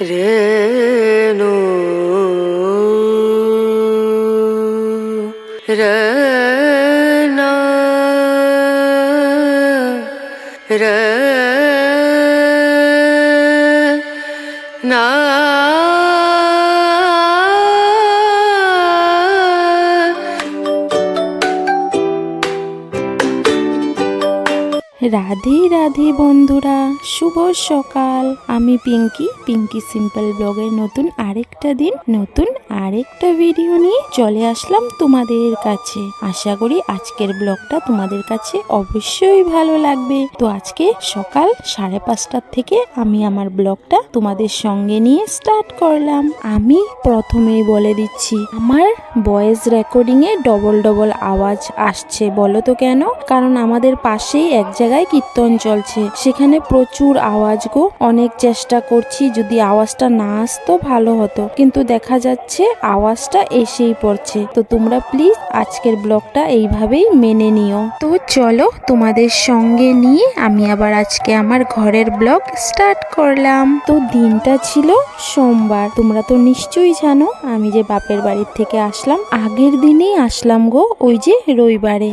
রেণু রনা রনা রাধে রাধে বন্ধুরা, শুভ সকাল। আমি পিঙ্কি পিঙ্কি সিম্পল ব্লগের নতুন আরেকটা দিন, নতুন আরেকটা ভিডিও নিয়ে চলে আসলাম তোমাদের কাছে। আশা করি আজকের ব্লগটা তোমাদের কাছে অবশ্যই ভালো লাগবে। তো আজকে সকাল সাড়ে পাঁচটার থেকে আমি আমার ব্লগটা তোমাদের সঙ্গে নিয়ে স্টার্ট করলাম। আমি প্রথমেই বলে দিচ্ছি, আমার ভয়েস রেকর্ডিং এ ডবল ডবল আওয়াজ আসছে, বলো তো কেন? কারণ আমাদের পাশেই এক জায়গায় কীর্তন চলছে। সেখানে প্রচুর আওয়াজ গো। অনেক চেষ্টা করছি, যদি আওয়াজটা না আসতো ভালো হতো। কিন্তু দেখা যাচ্ছে আওয়াজটা এসেই পড়ছে। তো তোমরা প্লিজ আজকের ব্লগটা এইভাবেই মেনে নিও। তো চলো তোমাদের সঙ্গে নিয়ে আমি আবার আজকে আমার ঘরের ব্লগ স্টার্ট করলাম। তো দিনটা ছিল সোমবার। তোমরা তো নিশ্চয়ই জানো, আমি যে বাপের বাড়ির থেকে আসলাম, আগের দিনেই আসলাম গো ওই যে রবিবারে।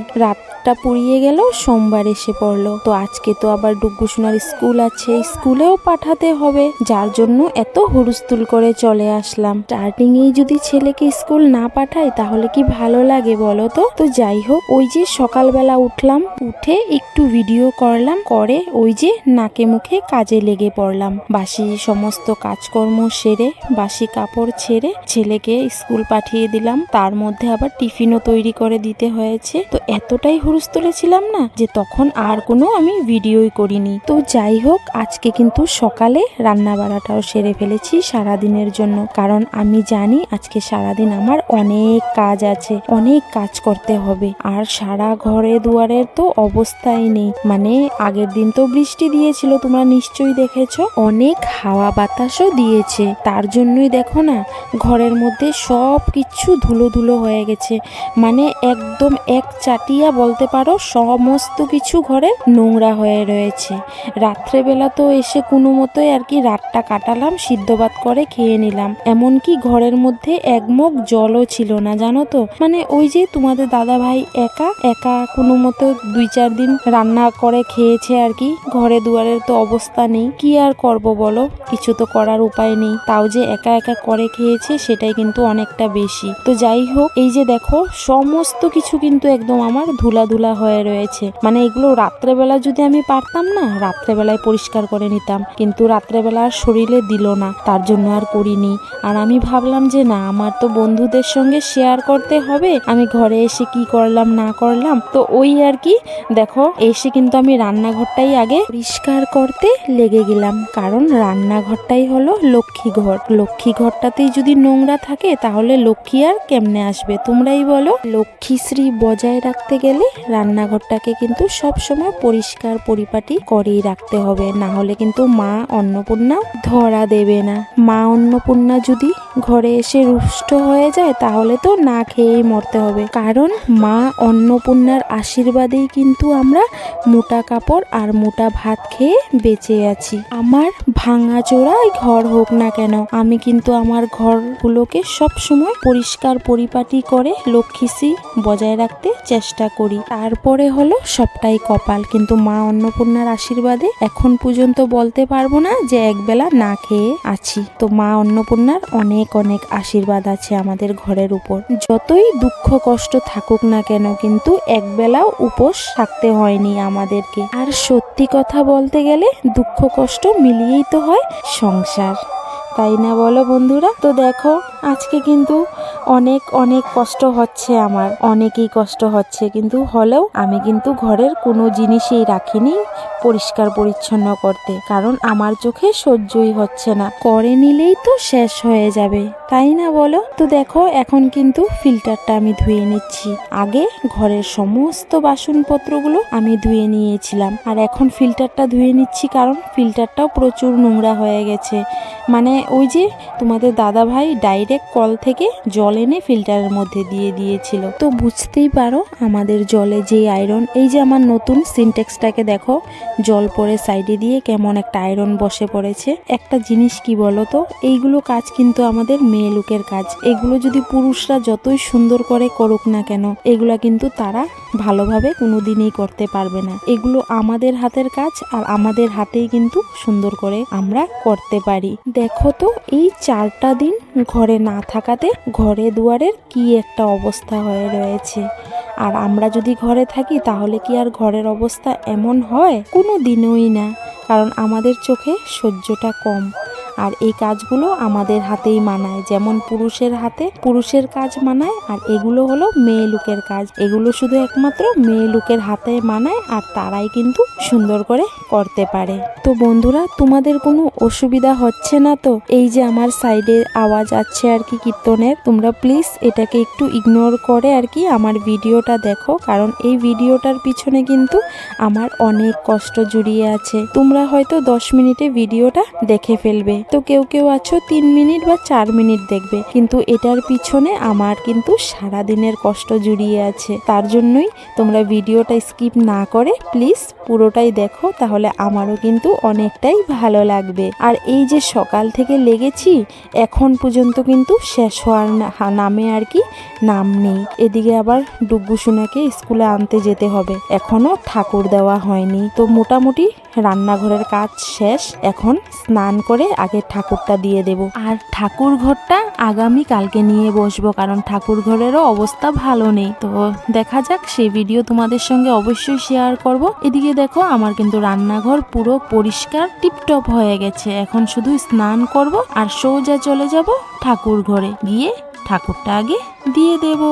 রাতটা পুড়িয়ে গেল, সোমবার এসে পড়ল। তো আজকে তো আবার ডুগ্গুসোনার স্কুল আছে স্কুলেও পাঠাতে হবে। যার জন্য এত হুড়স্থুল করে চলে আসলাম। স্টার্টিং এই যদি ছেলেকে স্কুল না পাঠাই তাহলে কি ভালো লাগে বলো তো? তো যাই হোক, ওই যে সকালবেলা উঠলাম, উঠে একটু ভিডিও করলাম, করে ওই যে নাকে মুখে কাজে লেগে পড়লাম। বাসি সমস্ত কাজকর্ম সেরে, বাসি কাপড় ছেড়ে ছেলেকে স্কুল পাঠিয়ে দিলাম। তার মধ্যে আবার টিফিনও তৈরি করে দিতে হয়েছে। তো এতটাই হুড়স্থুলে ছিলাম না যে তখন আর কোনো আমি ভিডিওই করিনি। তো যাই হোক আজকে কিন্তু সকালে রান্না বাড়াটাও সেরে ফেলেছি সারা দিনের জন্য। কারণ আমি জানি আজকে সারাদিন আমার অনেক কাজ আছে, অনেক কাজ করতে হবে। আর সারা ঘরে দুয়ারের তো অবস্থাই নেই। মানে আগের দিন তো বৃষ্টি দিয়েছিল, তোমরা নিশ্চয়ই দেখেছ। অনেক হাওয়া বাতাসও দিয়েছে। তার জন্যই দেখো না, ঘরের মধ্যে সব কিছু ধুলো ধুলো হয়ে গেছে। মানে একদম এক চাটিয়া বলতে পারো, সমস্ত কিছু ঘরে নোংরা হয়ে রয়েছে। রাত্রেবেলা তো এসে কোনো মতোই আর কি রাতটা কাটালাম, সিদ্ধ ভাত করে খেয়ে নিলাম। এমনকি ঘরের মধ্যে এক মুখ জলও ছিল না, জানো তো? মানে ওই যে তোমাদের দাদা ভাই একা একা কোনো মতো দুই চার দিন রান্না করে খেয়েছে আর কি। ঘরে দুয়ারের তো অবস্থা নেই, কি আর করব বলো? কিছু তো করার উপায় নেই। তাও যে একা একা করে খেয়েছে, সেটাই কিন্তু অনেকটা বেশি। তো যাই হোক, এই যে দেখো, সমস্ত কিছু কিন্তু একদম আমার ধুলা ধুলা হয়ে রয়েছে। মানে এগুলো রাত্রেবেলা যদি আমি পারতাম না, রাত্রেবেলায় পরিষ্কার করে নিতাম। কিন্তু রাত্রেবেলা আর শরীরে দিল না, তার জন্য আর করিনি। আর আমি ভাবলাম যে না, আমার তো বন্ধুদের সঙ্গে শেয়ার করতে হবে, আমি ঘরে এসে কি করলাম, না করলাম। তো ওই আর কি, দেখো, এসে কিন্তু আমি রান্নাঘরটাই আগে পরিষ্কার করতে লেগে গেলাম। কারণ রান্নাঘরটাই হলো লক্ষ্মী ঘর। লক্ষ্মী ঘরটাতেই যদি নোংরা থাকে, তাহলে লক্ষ্মী আর কেমনে আসবে? তোমরাই বলো লক্ষ্মীশ্রী বজায় রাখতে গেলে রান্নাঘরটাকে কিন্তু সব সময় পরিষ্কার পরিপাটি করেই রাখতে হবে। না হলে কিন্তু মা অন্নপূর্ণা ধরা দেবে না। মা অন্নপূর্ণা যদি ঘরে এসে রুষ্ট হয়ে যায়, তাহলে তো না খেয়েই মরতে হবে। কারণ মা অন্নপূর্ণার আশীর্বাদেই কিন্তু আমরা মোটা কাপড় আর মোটা ভাত খেয়ে বেঁচে আছি। আমার ভাঙা চোরাই ঘর হোক না কেন, আমি কিন্তু আমার ঘরগুলোকে সব সময় পরিষ্কার পরিপাটি করে লক্ষ্মীশ্রী বজায় রাখতে চেষ্টা করি। তারপরে হলো সবটাই কপাল। কিন্তু মা অন্নপূর্ণার আশীর্বাদে এখন পর্যন্ত বলতে পারব না যে একবেলা না খেয়ে আছি। তো মা অন্নপূর্ণার অনেক অনেক আশীর্বাদ আছে আমাদের ঘরের উপর। যতই দুঃখ, কষ্ট থাকুক না কেন কিন্তু একবেলাও উপোস থাকতে হয়নি আমাদেরকে। আর সত্যি কথা বলতে গেলে দুঃখ, কষ্ট মিলিয়েই তো হয় সংসার। তাই না বলো বন্ধুরা? তো দেখো, আজকে কিন্তু অনেক অনেক কষ্ট হচ্ছে আমার। অনেকই কষ্ট হচ্ছে, কিন্তু হলেও আমি কিন্তু ঘরের কোনো জিনিসই রাখিনি। পরিষ্কার পরিচ্ছন্ন করতে, কারণ আমার চোখে সহ্যই হচ্ছে না। করে নিলেই তো শেষ হয়ে যাবে, তাই না বলো? তো দেখো, এখন কিন্তু ফিল্টারটা আমি ধুয়ে নিচ্ছি। আগে ঘরের সমস্ত বাসনপত্রগুলো আমি ধুয়ে নিয়েছিলাম, আর এখন ফিল্টারটা ধুয়ে নিচ্ছি কারণ ফিল্টারটাও প্রচুর নোংরা হয়ে গেছে। মানে ওই যে তোমাদের দাদা ভাই ডাইরেক্ট কল থেকে জল এনে ফিল্টারের মধ্যে দিয়ে দিয়েছিল। তো বুঝতেই পারো, আমাদের জলে যে আয়রন এই যে আমার নতুন সিনটেক্সটাকে দেখো জল পরে সাইডে দিয়ে কেমন একটা আয়রন বসে পড়েছে। একটা জিনিস কি বলো তো এইগুলো কাজ কিন্তু আমাদের মেয়ে লোকের কাজ। এগুলো যদি পুরুষরা যতই সুন্দর করে করুক না কেন, এগুলা কিন্তু তারা ভালোভাবে কোনোদিনই করতে পারবে না। এগুলো আমাদের হাতের কাজ আর আমাদের হাতেই কিন্তু সুন্দর করে আমরা করতে পারি। দেখো তো, এই চারটা দিন ঘরে না থাকাতে ঘরে দুয়ারের কি একটা অবস্থা হয়ে রয়েছে। আর আমরা যদি ঘরে থাকি, তাহলে কি আর ঘরের অবস্থা এমন হয়? কোনো দিনই না, কারণ আমাদের চোখে সহ্যটা কম। আর এই কাজগুলো আমাদের হাতেই মানায়। যেমন পুরুষের হাতে পুরুষের কাজ মানায় আর এগুলো হলো মেয়ে লোকের কাজ। এগুলো শুধু একমাত্র মেয়ে লোকের হাতে মানায় আর তারাই কিন্তু সুন্দর করে করতে পারে। তো বন্ধুরা, তোমাদের কোনো অসুবিধা হচ্ছে না তো? এই যে আমার সাইডে আওয়াজ আছে আর কি কীর্তনের, তোমরা প্লিজ এটাকে একটু ইগনোর করে আর কি আমার ভিডিওটা দেখো, কারণ এই ভিডিওটার পিছনে কিন্তু আমার অনেক কষ্ট জুড়িয়ে আছে। তোমরা হয়তো দশ মিনিটে ভিডিওটা দেখে ফেলবে। তো কেউ কেউ আছো, তিন মিনিট বা চার মিনিট দেখবে। কিন্তু এটার পিছনে আমার কিন্তু সারা দিনের কষ্ট জুড়িয়ে আছে। তার জন্যই তোমরা ভিডিওটা স্কিপ না করে প্লিজ পুরোটাই দেখো, তাহলে আমারও কিন্তু অনেকটাই ভালো লাগবে। আর এই যে সকাল থেকে লেগেছি, এখন পর্যন্ত কিন্তু শেষ হওয়ার নামে আর কি নাম নেই। এদিকে আবার ডুব্বু সোনাকে স্কুলে আনতে যেতে হবে। এখনও ঠাকুর দেওয়া হয়নি। তো মোটামুটি রান্নাঘরের কাজ শেষ। এখন স্নান করে আগে ঠাকুরটা দিয়ে দেব। আর ঠাকুর ঘরটা আগামী কালকে নিয়ে বসবো, কারণ ঠাকুর ঘরেরও অবস্থা ভালো নেই। তো দেখা যাক, সেই ভিডিও তোমাদের সঙ্গে অবশ্যই শেয়ার করব। এদিকে দেখো, আমার কিন্তু রান্নাঘর পুরো পরিষ্কার, টিপটপ হয়ে গেছে। এখন শুধু স্নান করব আর সোজা চলে যাব ঠাকুর ঘরে। গিয়ে ঠাকুরটা আগে দিয়ে দেবো।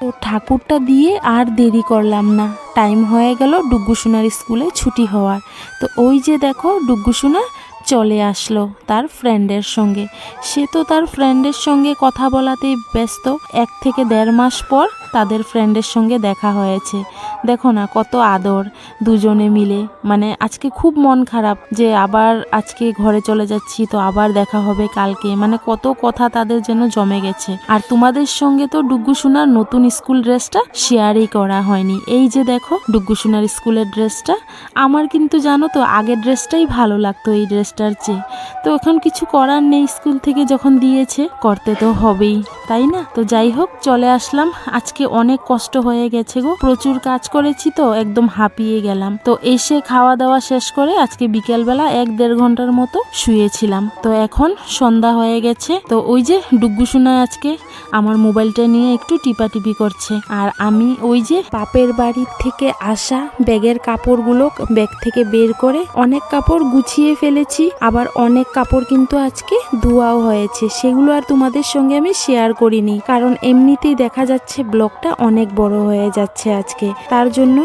তো ঠাকুরটা দিয়ে আর দেরি করলাম না। টাইম হয়ে গেল ডুগ্গুসোনার স্কুলে ছুটি হওয়ার। তো ওই যে দেখো ডুগ্গুসোনা চলে আসলো তার ফ্রেন্ডের সঙ্গে। সে তো তার ফ্রেন্ডের সঙ্গে কথা বলাতেই ব্যস্ত। এক থেকে দেড় মাস পর তাদের ফ্রেন্ডের সঙ্গে দেখা হয়েছে। দেখো না, কত আদর, দুজনে মিলে। মানে আজকে খুব মন খারাপ যে আবার আজকে ঘরে চলে যাচ্ছি, তো আবার দেখা হবে কালকে। মানে কত কথা তাদের যেন জমে গেছে। আর তোমাদের সঙ্গে তো ডুগ্গু সোনার নতুন স্কুল ড্রেসটা শেয়ারই করা হয়নি। এই যে দেখো ডুগ্গু সোনার স্কুলের ড্রেসটা। আমার কিন্তু জানো তো, আগের ড্রেসটাই ভালো লাগতো এই ড্রেসটার চেয়ে। তো এখন কিছু করার নেই স্কুল থেকে যখন দিয়েছে, করতে তো হবেই, তাই না? তো যাই হোক, চলে আসলাম। আজকে অনেক কষ্ট হয়ে গেছে গো, প্রচুর কাজ করেছি তো, একদম হাঁপিয়ে গেলাম। তো এসে খাওয়া দাওয়া শেষ করে আজকে বিকেলবেলা এক দেড় ঘণ্টার মতো শুয়েছিলাম। তো এখন সন্ধ্যা হয়ে গেছে। তো ওই যে ডুগ্গু শোনা আজকে আমার মোবাইলটা নিয়ে একটু টিপাটিপি করছে। আর আমি ওই যে বাপের বাড়ির থেকে আসা ব্যাগের কাপড়গুলো ব্যাগ থেকে বের করে অনেক কাপড় গুছিয়ে ফেলেছি। আবার অনেক কাপড় কিন্তু আজকে ধোয়াও হয়েছে। সেগুলো আর তোমাদের সঙ্গে আমি শেয়ার করিনি। কারণ এমনিতেই দেখা যাচ্ছে ব্লগটা অনেক বড় হয়ে যাচ্ছে আজকে। তার জন্য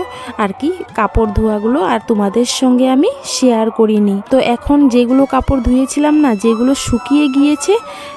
আর কি কাপড় ধোয়াগুলো আর তোমাদের সঙ্গে আমি শেয়ার করিনি। তো এখন যেগুলো কাপড় ধুয়েছিলাম না, যেগুলো শুকিয়ে গিয়েছে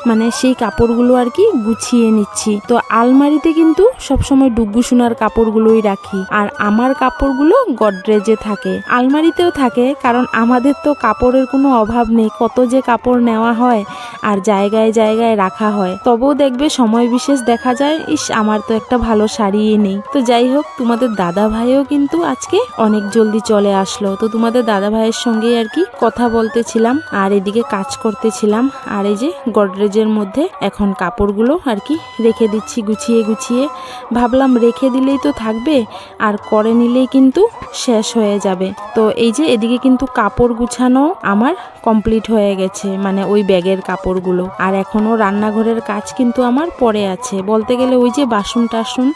মানে সেই কাপড়গুলো আর কি গুছিয়ে নিচ্ছি। তো আলমারিতে কিন্তু সবসময় ডুগ্গু সোনার কাপড়গুলোই রাখি। আর আমার কাপড়গুলো গডরেজে থাকে। আলমারিতেও থাকে, কারণ আমাদের তো কাপড়ের কোনো অভাব নেই। কত যে কাপড় নেওয়া হয় আর জায়গায় জায়গায় রাখা হয়। তবেও দেখবে সময় বিশেষ দেখা যায়। ইস, আমার তো একটা ভালো শাড়িই নেই। তো যাই হোক, তোমাদের দাদা ভাইও কিন্তু আজকে অনেক জলদি চলে আসলো। তো তোমাদের দাদা ভাইয়ের সঙ্গে আর কি কথা বলতেছিলাম, আর এদিকে কাজ করতেছিলাম, আর এই যে গডরেজের মধ্যে এখন কাপড়গুলো আর কি রেখে দিচ্ছি গুছিয়ে গুছিয়ে। ভাবলাম রেখে দিলেই তো থাকবে, আর করে নিলেই কিন্তু শেষ হয়ে যাবে। তো এই যে এদিকে কিন্তু কাপড় গুছানো আমার কমপ্লিট হয়ে গেছে মানে ওই ব্যাগের কাপড়গুলো। আর এখনও রান্নাঘরের কাজ কিন্তু আমার পরে আছে। বলতে গেলে ওই যে বাসন টাসন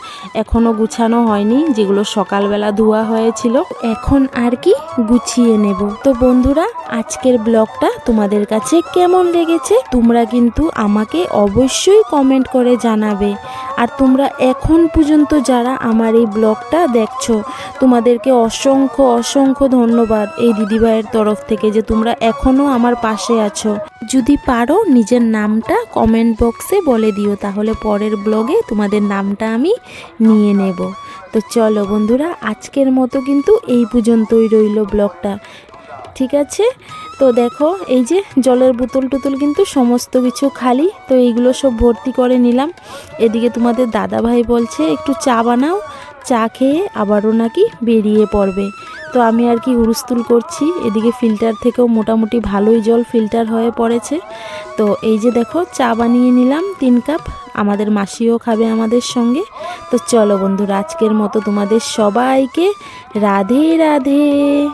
এখনও গুছানো হয়নি, যেগুলো সকালবেলা ধোয়া হয়েছিল। এখন আর কি গুছিয়ে নেব। তো বন্ধুরা, আজকের ব্লগটা তোমাদের কাছে কেমন লেগেছে তোমরা কিন্তু আমাকে অবশ্যই কমেন্ট করে জানাবে। আর তোমরা এখন পর্যন্ত যারা আমার এই ব্লগটা দেখছ, তোমাদেরকে অসংখ্য অসংখ্য ধন্যবাদ এই দিদিভাইয়ের তরফ থেকে যে তোমরা এখনও আমার পাশে আছো। যদি পারো নিজের নামটা কমেন্ট বক্সে বলে দিও, তাহলে পরের ব্লগে তোমাদের নামটা আমি নিয়ে নেব। তো চলো বন্ধুরা, আজকের মতো কিন্তু এই পর্যন্তই রইল ব্লগটা। ঠিক আছে? তো দেখো, এই যে জলের বোতল টোতল কিন্তু সমস্ত কিছু খালি, তো এইগুলো সব ভর্তি করে নিলাম। এদিকে তোমাদের দাদা ভাই বলছে, একটু চা বানাও, চা খেয়ে আবারও নাকি বেরিয়ে পড়বে। তো আমি আর কি হুড়ুস্তুল করছি, এদিকে ফিল্টার থেকেও মোটামুটি ভালোই জল ফিল্টার হয়ে পড়েছে। তো এই যে দেখো, চা বানিয়ে নিলাম তিন কাপ, আমাদের মাসিও খাবে আমাদের সঙ্গে। তো চলো বন্ধুরা, আজকের মতো তোমাদের সবাইকে রাধে রাধে।